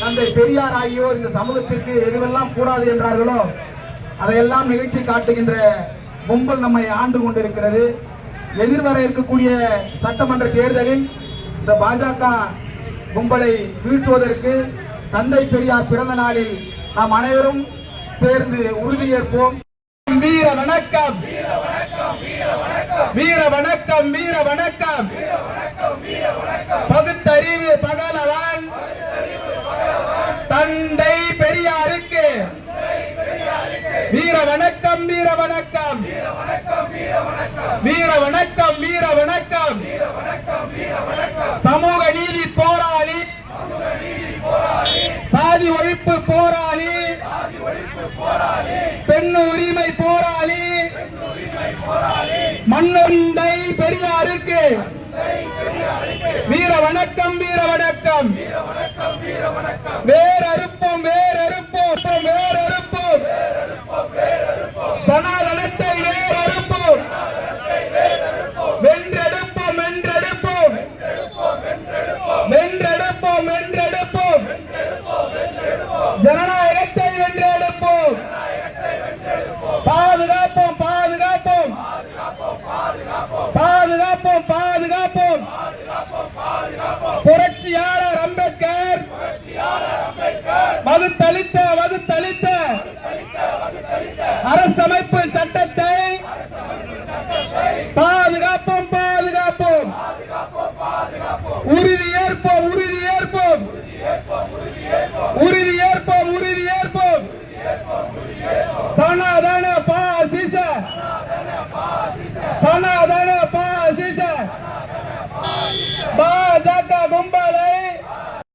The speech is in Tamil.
தந்தை பெரியார் ஆகியோர் இந்த சமூகத்திற்கு எதுவெல்லாம் கூடாது என்றார்களோ அதையெல்லாம் நிகழ்த்தி காட்டுகின்ற கும்பல் நம்மை ஆண்டு கொண்டிருக்கிறது. எதிர்வர இருக்கக்கூடிய சட்டமன்ற தேர்தலில் இந்த பாஜக கும்பலை வீழ்த்துவதற்கு தந்தை பெரியார் பிறந்த நாளில் நாம் அனைவரும் சேர்ந்து உறுதியேற்போம் வீர வணக்கம். வீர வணக்கம் வீர வணக்கம். பகுத்தறிவு பகலவான். தந்தை பெரியாருக்கு வீர வணக்கம் வீர வணக்கம் வீர வணக்கம் வீர வணக்கம் சமூக நீதி போராளி. சாதி ஒழிப்பு போராளி. பெண் உரிமை போராளி. மண்ணுண்டை பெரியாருக்கு. வீர வணக்கம் வீர வணக்கம் வேற பாதுகாப்போம். பாதுகாப்போம் புரட்சியாளர் அம்பேத்கர். வகுத்தளித்த வகுத்தளித்த அரசமைப்பு சட்டத்தை பாதுகாப்போம் பாதுகாப்போம். உறுதி ஏற்போம்